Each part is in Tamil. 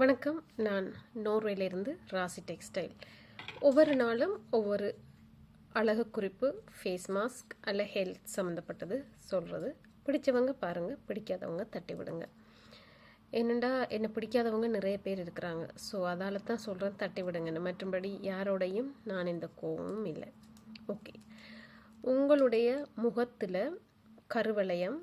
வணக்கம். நான் நோர்வேலிருந்து ராசி டெக்ஸ்டைல். ஒவ்வொரு நாளும் ஒவ்வொரு அழகு குறிப்பு ஃபேஸ் மாஸ்க் அல்ல ஹெல்த் சம்மந்தப்பட்டது சொல்கிறது பிடிச்சவங்க பாருங்கள் பிடிக்காதவங்க தட்டி விடுங்க என்னெண்டா என்னை பிடிக்காதவங்க நிறைய பேர் இருக்கிறாங்க. ஸோ அதால் தான் சொல்கிறேன் தட்டி விடுங்கன்னு மற்றபடி யாரோடையும் நான் இந்த கோவமும் இல்லை. ஓகே உங்களுடைய முகத்தில் கருவளையம்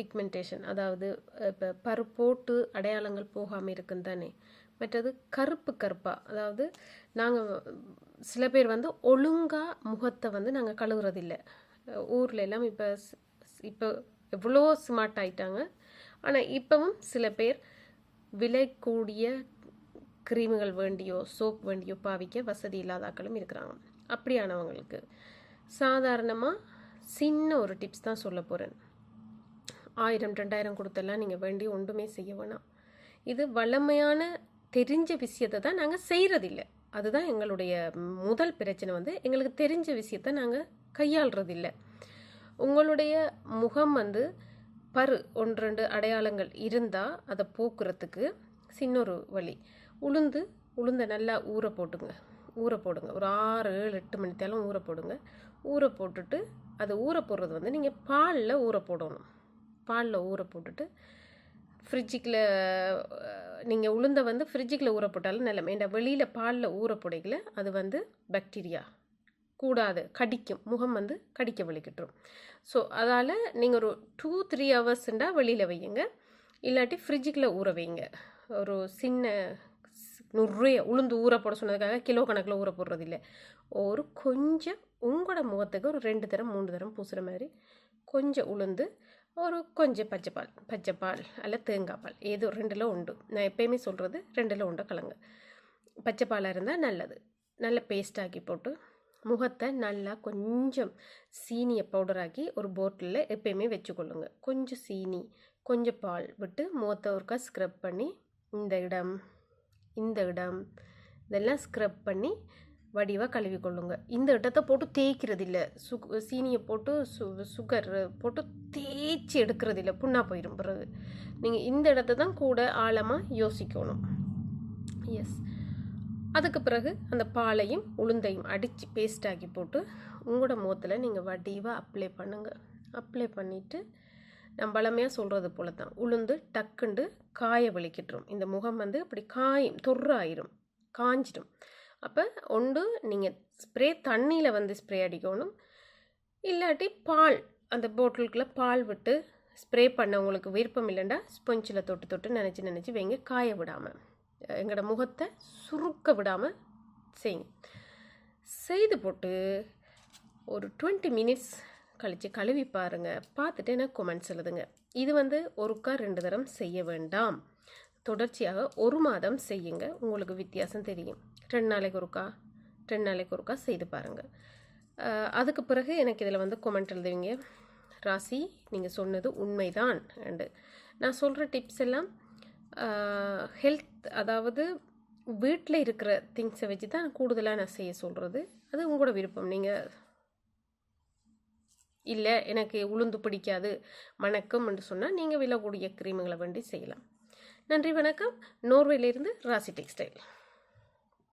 பிக்மெண்டேஷன் அதாவது இப்போ பருப்போட்டு அடையாளங்கள் போகாமல் இருக்குன்னு தானே. மற்றது கருப்பு கருப்பாக அதாவது நாங்கள் சில பேர் வந்து ஒழுங்காக முகத்தை வந்து நாங்கள் கழுவுறதில்ல. ஊரில் எல்லாம் இப்போ இப்போ எவ்வளோ ஸ்மார்ட் ஆயிட்டாங்க. ஆனால் இப்போவும் சில பேர் விலை கூடிய வேண்டியோ சோப் வேண்டியோ பாவிக்க வசதி இல்லாதாக்களும் இருக்கிறாங்க. அப்படியானவங்களுக்கு சாதாரணமாக சின்ன ஒரு டிப்ஸ் தான் சொல்ல போகிறேன் ஆயிரம் ரெண்டாயிரம் கொடுத்தெல்லாம் நீங்கள் வேண்டி ஒன்றுமே செய்ய வேணாம். இது வளமையான தெரிஞ்ச விஷயத்தை தான் நாங்கள் செய்கிறதில்ல அதுதான் எங்களுடைய முதல் பிரச்சனை வந்து எங்களுக்கு தெரிஞ்ச விஷயத்த நாங்கள் கையாளுறதில்ல. உங்களுடைய முகம் வந்து பரு ஒன்று ரெண்டு அடையாளங்கள் இருந்தால் அதை போக்குறதுக்கு சின்னொரு வழி. உளுந்து உளுந்தை நல்லா ஊற போட்டுங்க. ஊற போடுங்க. ஒரு ஆறு ஏழு எட்டு மணித்தாலும் ஊற போடுங்க. ஊற போட்டுட்டு அதை ஊற போடுறது வந்து நீங்கள் பாலில் ஊற போடணும். பாலில் ஊற போட்டுட்டு ஃப்ரிட்ஜுக்குள்ள நீங்கள் உளுந்தை வந்து ஃப்ரிட்ஜுக்குள்ள ஊற போட்டாலும் நல்ல இந்த வெளியில் பாலில் ஊற போடையில் அது வந்து பாக்டீரியா கூடாது கடிக்கும். முகம் வந்து கடிக்க வலிக்கிட்டுரும் ஸோ அதால் நீங்கள் ஒரு டூ த்ரீ ஹவர்ஸ்ண்டா வெளியில் வையுங்க. இல்லாட்டி ஃப்ரிட்ஜுக்குள்ளே ஊற வைங்க ஒரு சின்ன நிறைய உளுந்து ஊற போட சொன்னதுக்காக கிலோ கணக்கில் ஊற போடுறது இல்லை ஒரு கொஞ்சம் உங்களோட முகத்துக்கு ஒரு ரெண்டு தரம் மூணு தரம் பூசுகிற மாதிரி கொஞ்சம் உளுந்து ஒரு கொஞ்சம் பச்சைப்பால் பச்சைப்பால் அல்ல தேங்காய் பால். ஏதோ ரெண்டில் உண்டு. நான் எப்பயுமே சொல்கிறது ரெண்டில் உண்டு கலங்க. பச்சைப்பாலாக இருந்தால் நல்லது. நல்ல பேஸ்டாக்கி போட்டு முகத்தை நல்லா கொஞ்சம் சீனியை பவுடராக்கி ஒரு போட்டிலில் எப்பயுமே வச்சுக்கொள்ளுங்க. கொஞ்சம் சீனி கொஞ்சம் பால் விட்டு முகத்தை ஒருக்கா ஸ்க்ரப் பண்ணி இந்த இடம் இந்த இடம் இதெல்லாம் ஸ்க்ரப் பண்ணி வடிவாக கழுவி கொள்ளுங்க. இந்த இடத்த போட்டு தேய்க்கிறது இல்லை சு சீனியை போட்டு சு சுகர் போட்டு தேய்ச்சி எடுக்கிறது இல்லை புண்ணா போயிடும் பிறகு. நீங்கள் இந்த இடத்த தான் கூட ஆழமாக யோசிக்கணும். எஸ் அதுக்கு பிறகு அந்த பாலையும் உளுந்தையும் அடித்து பேஸ்டாக்கி போட்டு உங்களோட முகத்தில் நீங்கள் வடிவாக அப்ளை பண்ணுங்கள் அப்ளை பண்ணிவிட்டு நம்ம பழமையாக சொல்கிறது போல தான் உளுந்து டக்குண்டு காய வலிக்கிட்டுரும். இந்த முகம் வந்து அப்படி காயும் தொர்றாயிரும். காஞ்சிடும். அப்போ ஒன்று நீங்கள் ஸ்ப்ரே தண்ணியில் வந்து ஸ்ப்ரே அடிக்கணும். இல்லாட்டி பால் அந்த போட்டிலுக்குள்ளே பால் விட்டு ஸ்ப்ரே பண்ண உங்களுக்கு விருப்பம் இல்லைண்டா ஸ்பொஞ்சில் தொட்டு தொட்டு நினச்சி நினச்சி வைங்க. காய விடாமல் எங்களோட முகத்தை சுருக்க விடாமல் செய்யுங்க. செய்து போட்டு ஒரு டுவெண்ட்டி மினிட்ஸ் கழித்து கழுவி பாருங்கள் பார்த்துட்டு எனக்கு கொமெண்ட்ஸ் எழுதுங்க இது வந்து ஒருக்கா ரெண்டு தரம் செய்ய வேண்டாம். தொடர்ச்சியாக ஒரு மாதம் செய்யுங்க. உங்களுக்கு வித்தியாசம் தெரியும். ரெண்டு நாளைக்கு ஒருக்கா? ரெண்டு நாளைக்கு ஒருக்கா செய்து பாருங்கள் அதுக்கு பிறகு எனக்கு இதில் வந்து கொமெண்ட் எழுதுவீங்க. ராசி நீங்கள் சொன்னது உண்மைதான். அண்டு நான் சொல்கிற டிப்ஸ் எல்லாம் ஹெல்த் அதாவது வீட்டில் இருக்கிற திங்ஸை வச்சு தான் கூடுதலாக நான் செய்ய சொல்கிறது அது உங்களோட விருப்பம். நீங்கள் இல்லை எனக்கு உளுந்து பிடிக்காது மணக்கம்னு என்று சொன்னால் நீங்கள் விழக்கூடிய கிரீம்களை வேண்டி செய்யலாம். நன்றி வணக்கம். நோர்வேலிருந்து ராசி டெக்ஸ்டைல்.